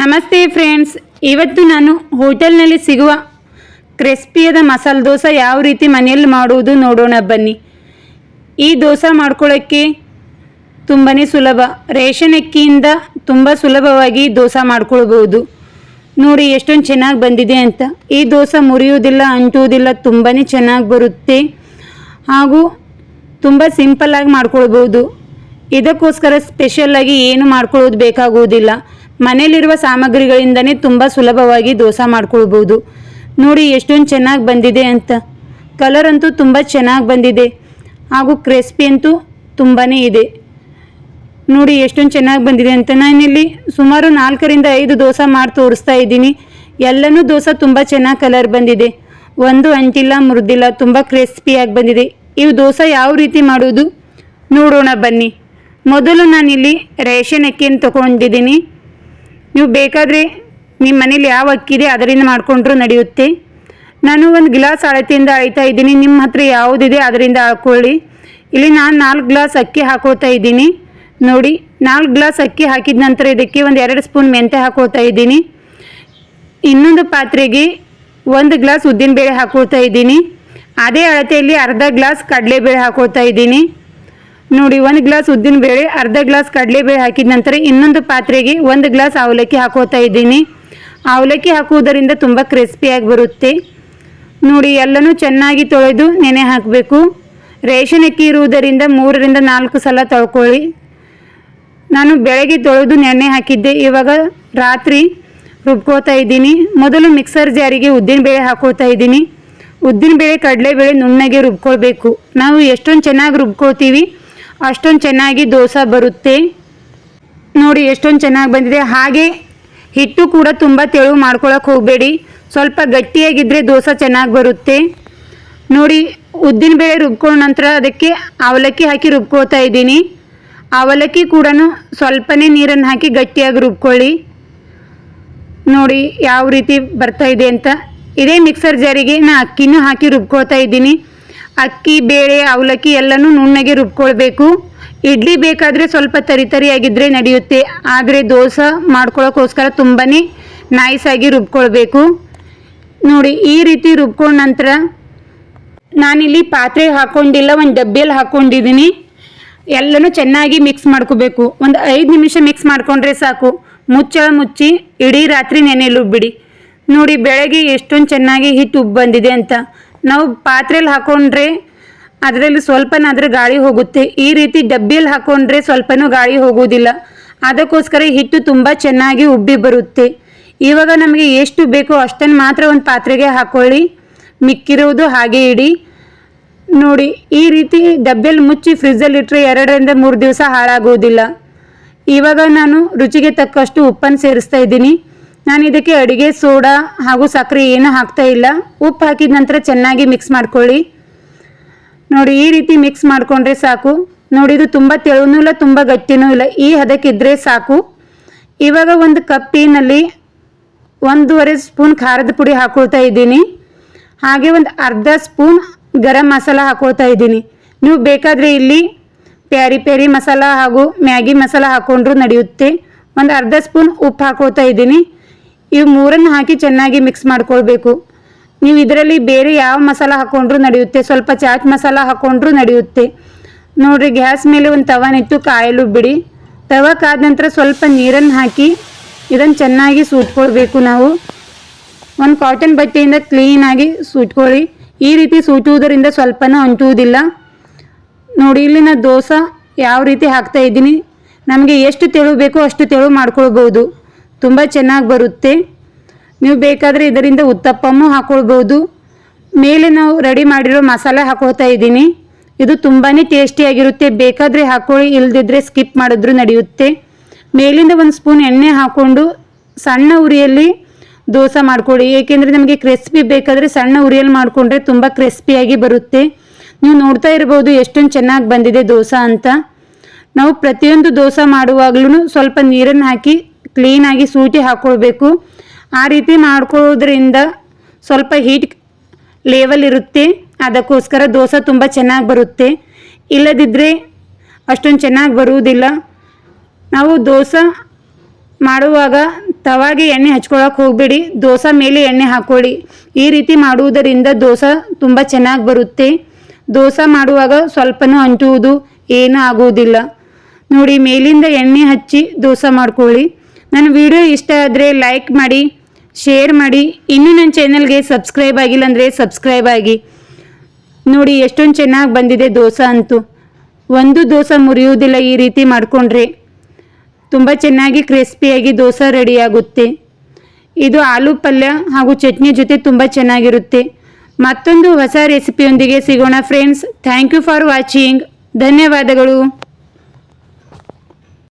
ನಮಸ್ತೆ ಫ್ರೆಂಡ್ಸ್. ಇವತ್ತು ನಾನು ಹೋಟೆಲ್ನಲ್ಲಿ ಸಿಗುವ ಕ್ರಿಸ್ಪಿಯಾದ ಮಸಾಲೆ ದೋಸೆ ಯಾವ ರೀತಿ ಮನೆಯಲ್ಲಿ ಮಾಡುವುದು ನೋಡೋಣ ಬನ್ನಿ. ಈ ದೋಸೆ ಮಾಡ್ಕೊಳ್ಳೋಕ್ಕೆ ತುಂಬಾ ಸುಲಭ. ರೇಷನ್ ಅಕ್ಕಿಯಿಂದ ತುಂಬ ಸುಲಭವಾಗಿ ದೋಸೆ ಮಾಡ್ಕೊಳ್ಬೋದು ನೋಡಿ ಎಷ್ಟೊಂದು ಚೆನ್ನಾಗಿ ಬಂದಿದೆ ಅಂತ. ಈ ದೋಸೆ ಮುರಿಯುವುದಿಲ್ಲ, ಅಂಟುವುದಿಲ್ಲ ತುಂಬಾ ಚೆನ್ನಾಗಿ ಬರುತ್ತೆ. ಹಾಗೂ ತುಂಬ ಸಿಂಪಲ್ಲಾಗಿ ಮಾಡ್ಕೊಳ್ಬೋದು ಇದಕ್ಕೋಸ್ಕರ ಸ್ಪೆಷಲ್ಲಾಗಿ ಏನು ಮಾಡ್ಕೊಳ್ಳೋದು ಬೇಕಾಗುವುದಿಲ್ಲ. ಮನೆಯಲ್ಲಿರುವ ಸಾಮಗ್ರಿಗಳಿಂದನೇ ತುಂಬ ಸುಲಭವಾಗಿ ದೋಸೆ ಮಾಡ್ಕೊಳ್ಬೋದು ನೋಡಿ ಎಷ್ಟೊಂದು ಚೆನ್ನಾಗಿ ಬಂದಿದೆ ಅಂತ. ಕಲರ್ ಅಂತೂ ತುಂಬ ಚೆನ್ನಾಗಿ ಬಂದಿದೆ. ಹಾಗೂ ಕ್ರಿಸ್ಪಿ ಅಂತೂ ತುಂಬಾ ಇದೆ. ನೋಡಿ ಎಷ್ಟೊಂದು ಚೆನ್ನಾಗಿ ಬಂದಿದೆ ಅಂತ. ನಾನಿಲ್ಲಿ ಸುಮಾರು ನಾಲ್ಕರಿಂದ ಐದು ದೋಸೆ ಮಾಡಿ ತೋರಿಸ್ತಾ ಇದ್ದೀನಿ. ಎಲ್ಲನೂ ದೋಸೆ ತುಂಬ ಚೆನ್ನಾಗಿ ಕಲರ್ ಬಂದಿದೆ. ಒಂದು ಅಂಟಿಲ್ಲ, ಮುರಿದಿಲ್ಲ, ತುಂಬ ಕ್ರಿಸ್ಪಿಯಾಗಿ ಬಂದಿದೆ. ಇವು ದೋಸೆ ಯಾವ ರೀತಿ ಮಾಡೋದು? ನೋಡೋಣ ಬನ್ನಿ. ಮೊದಲು ನಾನಿಲ್ಲಿ ರೇಷನ್ ಅಕ್ಕಿಯನ್ನು ತಗೊಂಡಿದ್ದೀನಿ. ನೀವು ಬೇಕಾದರೆ ನಿಮ್ಮ ಮನೇಲಿ ಯಾವ ಅಕ್ಕಿ ಇದೆ ಅದರಿಂದ ಮಾಡಿಕೊಂಡ್ರೂ ನಡೆಯುತ್ತೆ. ನಾನು ಒಂದು ಗ್ಲಾಸ್ ಅಳತೆಯಿಂದ ಅಳಿತಾ ಇದ್ದೀನಿ. ನಿಮ್ಮ ಹತ್ರ ಯಾವುದಿದೆ ಅದರಿಂದ ಹಾಕ್ಕೊಳ್ಳಿ ಇಲ್ಲಿ ನಾನು ನಾಲ್ಕು ಗ್ಲಾಸ್ ಅಕ್ಕಿ ಹಾಕೋತಾ ಇದ್ದೀನಿ. ನೋಡಿ, ನಾಲ್ಕು ಗ್ಲಾಸ್ ಅಕ್ಕಿ ಹಾಕಿದ ನಂತರ ಇದಕ್ಕೆ ಒಂದು ಎರಡು ಸ್ಪೂನ್ ಮೆಂತೆ ಹಾಕೋತಾ ಇದ್ದೀನಿ. ಇನ್ನೊಂದು ಪಾತ್ರೆಗೆ ಒಂದು ಗ್ಲಾಸ್ ಉದ್ದಿನಬೇಳೆ ಹಾಕೋತಾ ಇದ್ದೀನಿ. ಅದೇ ಅಳತೆಯಲ್ಲಿ ಅರ್ಧ ಗ್ಲಾಸ್ ಕಡಲೆಬೇಳೆ ಹಾಕೋತಾ ಇದ್ದೀನಿ. ನೋಡಿ, ಒಂದು ಗ್ಲಾಸ್ ಉದ್ದಿನ ಬೇಳೆ, ಅರ್ಧ ಗ್ಲಾಸ್ ಕಡಲೆಬೇಳೆ ಹಾಕಿದ ನಂತರ ಇನ್ನೊಂದು ಪಾತ್ರೆಗೆ ಒಂದು ಗ್ಲಾಸ್ ಅವಲಕ್ಕಿ ಹಾಕೋತಾ ಇದ್ದೀನಿ. ಅವಲಕ್ಕಿ ಹಾಕುವುದರಿಂದ ತುಂಬ ಕ್ರಿಸ್ಪಿಯಾಗಿ ಬರುತ್ತೆ. ನೋಡಿ, ಎಲ್ಲನೂ ಚೆನ್ನಾಗಿ ತೊಳೆದು ನೆನೆ ಹಾಕಬೇಕು. ರೇಷನ್ ಅಕ್ಕಿ ಇರುವುದರಿಂದ ಮೂರರಿಂದ ನಾಲ್ಕು ಸಲ ತೊಳ್ಕೊಳ್ಳಿ. ನಾನು ಬೆಳಗ್ಗೆ ತೊಳೆದು ನೆನೆ ಹಾಕಿದ್ದೆ. ಇವಾಗ ರಾತ್ರಿ ರುಬ್ಕೋತಾ ಇದ್ದೀನಿ. ಮೊದಲು ಮಿಕ್ಸರ್ ಜಾರಿಗೆ ಉದ್ದಿನಬೇಳೆ ಹಾಕೋತಾ ಇದ್ದೀನಿ. ಉದ್ದಿನಬೇಳೆ ಕಡಲೆಬೇಳೆ ನುಣ್ಣಗೆ ರುಬ್ಕೊಳ್ಬೇಕು. ನಾವು ಎಷ್ಟೊಂದು ಚೆನ್ನಾಗಿ ರುಬ್ಕೋತೀವಿ ಅಷ್ಟೊಂದು ಚೆನ್ನಾಗಿ ದೋಸೆ ಬರುತ್ತೆ. ನೋಡಿ ಎಷ್ಟೊಂದು ಚೆನ್ನಾಗಿ ಬಂದಿದೆ. ಹಾಗೆ ಹಿಟ್ಟು ಕೂಡ ತುಂಬ ತೆಳು ಮಾಡ್ಕೊಳಕ್ಕೆ ಹೋಗಬೇಡಿ. ಸ್ವಲ್ಪ ಗಟ್ಟಿಯಾಗಿದ್ದರೆ ದೋಸೆ ಚೆನ್ನಾಗಿ ಬರುತ್ತೆ. ನೋಡಿ ಉದ್ದಿನ ಬೇಳೆ ರುಬ್ಕೊಂಡ ನಂತರ ಅದಕ್ಕೆ ಅವಲಕ್ಕಿ ಹಾಕಿ ರುಬ್ಕೋತಾ ಇದ್ದೀನಿ. ಅವಲಕ್ಕಿ ಕೂಡ ಸ್ವಲ್ಪನೇ ನೀರನ್ನು ಹಾಕಿ ಗಟ್ಟಿಯಾಗಿ ರುಬ್ಕೊಳ್ಳಿ. ನೋಡಿ ಯಾವ ರೀತಿ ಬರ್ತಾ ಇದೆ ಅಂತ. ಇದೇ ಮಿಕ್ಸರ್ ಜಾರಿಗೆ ನಾನು ಅಕ್ಕಿನೂ ಹಾಕಿ ರುಬ್ಕೊಳ್ತಾ ಇದ್ದೀನಿ. ಅಕ್ಕಿ, ಬೇಳೆ, ಅವಲಕ್ಕಿ ಎಲ್ಲನೂ ನುಣ್ಣಗೆ ರುಬ್ಕೊಳ್ಬೇಕು. ಇಡ್ಲಿ ಬೇಕಾದರೆ ಸ್ವಲ್ಪ ತರಿ ತರಿಯಾಗಿದ್ದರೆ ನಡೆಯುತ್ತೆ. ಆದರೆ ದೋಸೆ ಮಾಡ್ಕೊಳ್ಳೋಕ್ಕೋಸ್ಕರ ತುಂಬಾ ನೈಸಾಗಿ ರುಬ್ಕೊಳ್ಬೇಕು. ನೋಡಿ, ಈ ರೀತಿ ರುಬ್ಕೊಂಡ ನಂತರ ನಾನಿಲ್ಲಿ ಪಾತ್ರೆ ಹಾಕ್ಕೊಂಡಿಲ್ಲ ಒಂದು ಡಬ್ಬಿಯಲ್ಲಿ ಹಾಕ್ಕೊಂಡಿದ್ದೀನಿ ಎಲ್ಲನೂ ಚೆನ್ನಾಗಿ ಮಿಕ್ಸ್ ಮಾಡ್ಕೋಬೇಕು. ಒಂದು ಐದು ನಿಮಿಷ ಮಿಕ್ಸ್ ಮಾಡಿಕೊಂಡ್ರೆ ಸಾಕು. ಮುಚ್ಚಳ ಮುಚ್ಚಿ ಇಡೀ ರಾತ್ರಿ ನೆನೆಯಲು ಬಿಡಿ. ನೋಡಿ, ಬೆಳಗ್ಗೆ ಎಷ್ಟೊಂದು ಚೆನ್ನಾಗಿ ಹಿಟ್ಟು ಉಬ್ಬು ಬಂದಿದೆ ಅಂತ. ನಾವು ಪಾತ್ರೆಯಲ್ಲಿ ಹಾಕೊಂಡ್ರೆ ಅದರಲ್ಲಿ ಸ್ವಲ್ಪನಾದರೂ ಗಾಳಿ ಹೋಗುತ್ತೆ. ಈ ರೀತಿ ಡಬ್ಬಿಯಲ್ಲಿ ಹಾಕೊಂಡ್ರೆ ಸ್ವಲ್ಪನೂ ಗಾಳಿ ಹೋಗುವುದಿಲ್ಲ. ಅದಕ್ಕೋಸ್ಕರ ಹಿಟ್ಟು ತುಂಬ ಚೆನ್ನಾಗಿ ಉಬ್ಬಿ ಬರುತ್ತೆ. ಇವಾಗ ನಮಗೆ ಎಷ್ಟು ಬೇಕೋ ಅಷ್ಟನ್ನು ಮಾತ್ರ ಒಂದು ಪಾತ್ರೆಗೆ ಹಾಕೊಳ್ಳಿ. ಮಿಕ್ಕಿರುವುದು ಹಾಗೆ ಇಡಿ. ನೋಡಿ, ಈ ರೀತಿ ಡಬ್ಬಿಯಲ್ಲಿ ಮುಚ್ಚಿ ಫ್ರಿಜ್ಜಲ್ಲಿ ಇಟ್ಟರೆ ಎರಡರಿಂದ ಮೂರು ದಿವಸ ಹಾಳಾಗುವುದಿಲ್ಲ. ಇವಾಗ ನಾನು ರುಚಿಗೆ ತಕ್ಕಷ್ಟು ಉಪ್ಪನ್ನು ಸೇರಿಸ್ತಾ ಇದ್ದೀನಿ. ನಾನು ಇದಕ್ಕೆ ಅಡುಗೆ, ಸೋಡಾ ಹಾಗೂ ಸಕ್ಕರೆ ಏನು ಹಾಕ್ತಾ ಇಲ್ಲ. ಉಪ್ಪು ಹಾಕಿದ ನಂತರ ಚೆನ್ನಾಗಿ ಮಿಕ್ಸ್ ಮಾಡ್ಕೊಳ್ಳಿ. ನೋಡಿ, ಈ ರೀತಿ ಮಿಕ್ಸ್ ಮಾಡಿಕೊಂಡ್ರೆ ಸಾಕು. ನೋಡಿ, ಇದು ತುಂಬ ತೆಳುನೂ ಇಲ್ಲ, ತುಂಬ ಗಟ್ಟಿನೂ ಇಲ್ಲ. ಈ ಹದಕ್ಕಿದ್ರೆ ಸಾಕು. ಇವಾಗ ಒಂದು ಕಪ್ಪಿನಲ್ಲಿ ಒಂದೂವರೆ ಸ್ಪೂನ್ ಖಾರದ ಪುಡಿ ಹಾಕೊಳ್ತಾ ಇದ್ದೀನಿ. ಹಾಗೆ ಒಂದು ಅರ್ಧ ಸ್ಪೂನ್ ಗರಂ ಮಸಾಲ ಹಾಕೊಳ್ತಾ ಇದ್ದೀನಿ. ನೀವು ಬೇಕಾದರೆ ಇಲ್ಲಿ ಪ್ಯಾರಿ ಪ್ಯಾರಿ ಮಸಾಲ ಹಾಗೂ ಮ್ಯಾಗಿ ಮಸಾಲ ಹಾಕ್ಕೊಂಡ್ರೂ ನಡೆಯುತ್ತೆ. ಒಂದು ಅರ್ಧ ಸ್ಪೂನ್ ಉಪ್ಪು ಹಾಕೊಳ್ತಾ ಇದ್ದೀನಿ. ಇವು ಮೂರನ್ನು ಹಾಕಿ ಚೆನ್ನಾಗಿ ಮಿಕ್ಸ್ ಮಾಡ್ಕೊಳ್ಬೇಕು. ನೀವು ಇದರಲ್ಲಿ ಬೇರೆ ಯಾವ ಮಸಾಲ ಹಾಕ್ಕೊಂಡ್ರೂ ನಡೆಯುತ್ತೆ, ಸ್ವಲ್ಪ ಚಾಟ್ ಮಸಾಲ ಹಾಕ್ಕೊಂಡ್ರೂ ನಡೆಯುತ್ತೆ. ನೋಡಿರಿ, ಗ್ಯಾಸ್ ಮೇಲೆ ಒಂದು ತವನಿಟ್ಟು ಕಾಯಲು ಬಿಡಿ. ತವ ಕಾದ ನಂತರ ಸ್ವಲ್ಪ ನೀರನ್ನು ಹಾಕಿ ಇದನ್ನು ಚೆನ್ನಾಗಿ ಸೂಟ್ಕೊಳ್ಬೇಕು ನಾವು. ಒಂದು ಕಾಟನ್ ಬಟ್ಟೆಯಿಂದ ಕ್ಲೀನಾಗಿ ಸೂಟ್ಕೊಳ್ಳಿ ಈ ರೀತಿ ಸೂಟುವುದರಿಂದ ಸ್ವಲ್ಪನೂ ಅಂಟುವುದಿಲ್ಲ. ನೋಡಿ ಇಲ್ಲಿ ನಾನು ದೋಸೆ ಯಾವ ರೀತಿ ಹಾಕ್ತಾ ಇದ್ದೀನಿ. ನಮಗೆ ಎಷ್ಟು ತೆಳು ಬೇಕೋ ಅಷ್ಟು ತೆಳು ಮಾಡ್ಕೊಳ್ಬೋದು. ತುಂಬ ಚೆನ್ನಾಗಿ ಬರುತ್ತೆ. ನೀವು ಬೇಕಾದರೆ ಇದರಿಂದ ಉತ್ತಪ್ಪನೂ ಹಾಕ್ಕೊಳ್ಬೋದು ಮೇಲೆ ನಾವು ರೆಡಿ ಮಾಡಿರೋ ಮಸಾಲೆ ಹಾಕೋತಾ ಇದ್ದೀನಿ. ಇದು ತುಂಬಾ ಟೇಸ್ಟಿಯಾಗಿರುತ್ತೆ ಬೇಕಾದರೆ ಹಾಕ್ಕೊಳ್ಳಿ ಇಲ್ಲದಿದ್ದರೆ ಸ್ಕಿಪ್ ಮಾಡಿದ್ರೂ ನಡೆಯುತ್ತೆ. ಮೇಲಿಂದ ಒಂದು ಸ್ಪೂನ್ ಎಣ್ಣೆ ಹಾಕ್ಕೊಂಡು ಸಣ್ಣ ಉರಿಯಲ್ಲಿ ದೋಸೆ ಮಾಡ್ಕೊಳ್ಳಿ. ಏಕೆಂದರೆ ನಮಗೆ ಕ್ರಿಸ್ಪಿ ಬೇಕಾದರೆ ಸಣ್ಣ ಉರಿಯಲ್ಲಿ ಮಾಡಿಕೊಂಡ್ರೆ ತುಂಬ ಕ್ರಿಸ್ಪಿಯಾಗಿ ಬರುತ್ತೆ. ನೀವು ನೋಡ್ತಾ ಇರ್ಬೋದು ಎಷ್ಟೊಂದು ಚೆನ್ನಾಗಿ ಬಂದಿದೆ ದೋಸೆ ಅಂತ. ನಾವು ಪ್ರತಿಯೊಂದು ದೋಸೆ ಮಾಡುವಾಗಲೂ ಸ್ವಲ್ಪ ನೀರನ್ನು ಹಾಕಿ ಕ್ಲೀನಾಗಿ ಸೂಟಿ ಹಾಕ್ಕೊಳ್ಬೇಕು ಆ ರೀತಿ ಮಾಡ್ಕೊಳ್ಳೋದ್ರಿಂದ ಸ್ವಲ್ಪ ಹೀಟ್ ಲೇವಲ್ ಇರುತ್ತೆ. ಅದಕ್ಕೋಸ್ಕರ ದೋಸೆ ತುಂಬ ಚೆನ್ನಾಗಿ ಬರುತ್ತೆ. ಇಲ್ಲದಿದ್ದರೆ ಅಷ್ಟೊಂದು ಚೆನ್ನಾಗಿ ಬರುವುದಿಲ್ಲ. ನಾವು ದೋಸೆ ಮಾಡುವಾಗ ತವಾಗೆ ಎಣ್ಣೆ ಹಚ್ಕೊಳಕ್ಕೆ ಹೋಗಬೇಡಿ. ದೋಸೆ ಮೇಲೆ ಎಣ್ಣೆ ಹಾಕ್ಕೊಳ್ಳಿ ಈ ರೀತಿ ಮಾಡುವುದರಿಂದ ದೋಸೆ ತುಂಬ ಚೆನ್ನಾಗಿ ಬರುತ್ತೆ. ದೋಸೆ ಮಾಡುವಾಗ ಸ್ವಲ್ಪನೂ ಅಂಟುವುದು ಏನೂ ಆಗುವುದಿಲ್ಲ. ನೋಡಿ, ಮೇಲಿಂದ ಎಣ್ಣೆ ಹಚ್ಚಿ ದೋಸೆ ಮಾಡ್ಕೊಳ್ಳಿ. ನನ್ನ ವಿಡಿಯೋ ಇಷ್ಟ ಆದರೆ ಲೈಕ್ ಮಾಡಿ ಶೇರ್ ಮಾಡಿ. ಇನ್ನೂ ನನ್ನ ಚಾನಲ್ಗೆ ಸಬ್ಸ್ಕ್ರೈಬ್ ಆಗಿಲ್ಲ ಅಂದರೆ ಸಬ್ಸ್ಕ್ರೈಬ್ ಆಗಿ. ನೋಡಿ, ಎಷ್ಟೊಂದು ಚೆನ್ನಾಗಿ ಬಂದಿದೆ ದೋಸೆ ಅಂತೂ. ಒಂದು ದೋಸೆ ಮುರಿಯುವುದಿಲ್ಲ ಈ ರೀತಿ ಮಾಡಿಕೊಂಡ್ರೆ. ತುಂಬ ಚೆನ್ನಾಗಿ ಕ್ರಿಸ್ಪಿಯಾಗಿ ದೋಸೆ ರೆಡಿಯಾಗುತ್ತೆ ಇದು ಆಲೂ ಪಲ್ಯ ಹಾಗೂ ಚಟ್ನಿ ಜೊತೆ ತುಂಬ ಚೆನ್ನಾಗಿರುತ್ತೆ. ಮತ್ತೊಂದು ಹೊಸ ರೆಸಿಪಿಯೊಂದಿಗೆ ಸಿಗೋಣ friends thank you for watching ಧನ್ಯವಾದಗಳು.